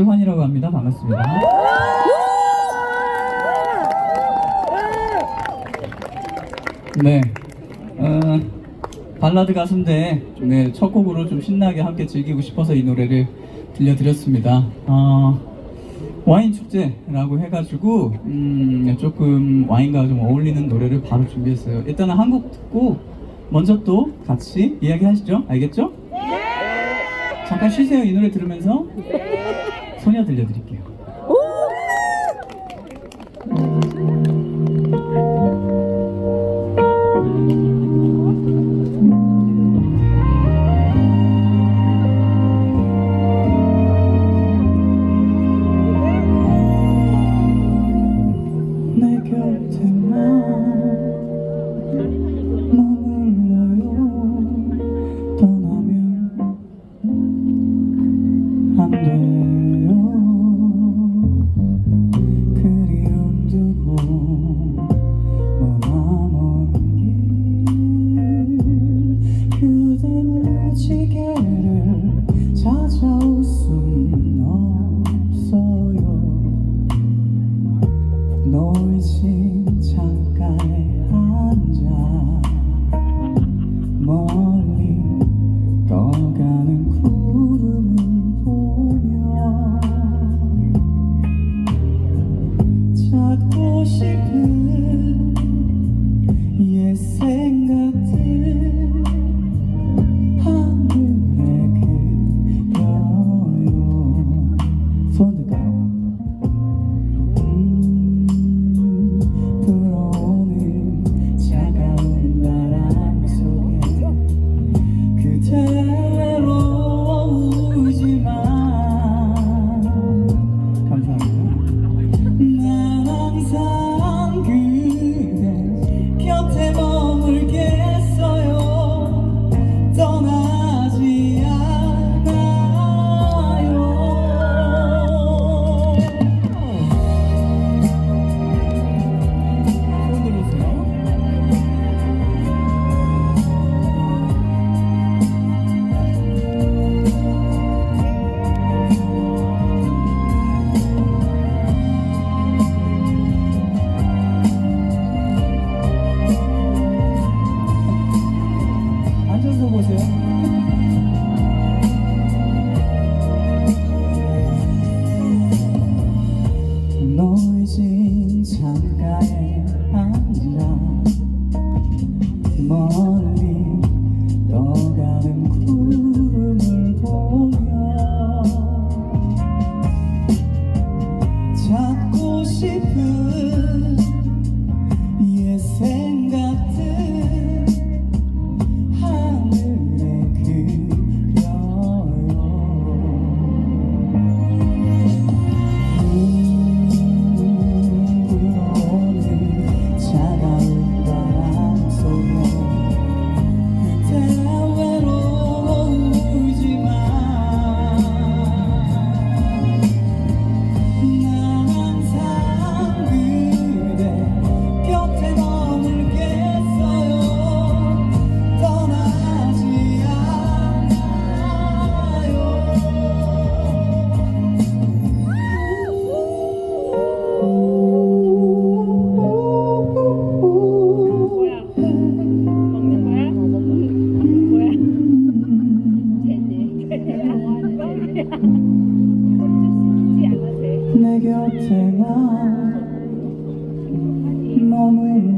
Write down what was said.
환이라고 합니다. 반갑습니다. 네, 어, 발라드 가수인데 네, 첫 곡으로 좀 신나게 함께 즐기고 싶어서 이 노래를 들려드렸습니다. 어, 와인 축제라고 해가지고 음, 조금 와인과 좀 어울리는 노래를 바로 준비했어요. 일단은 한곡 듣고 먼저 또 같이 이야기하시죠. 알겠죠? 잠깐 쉬세요. 이 노래 들으면서 소녀 들려드릴게요. 찾아올 순 없어요. 노이진 창가에 창가에 앉아 멀리 곁에만 머물러요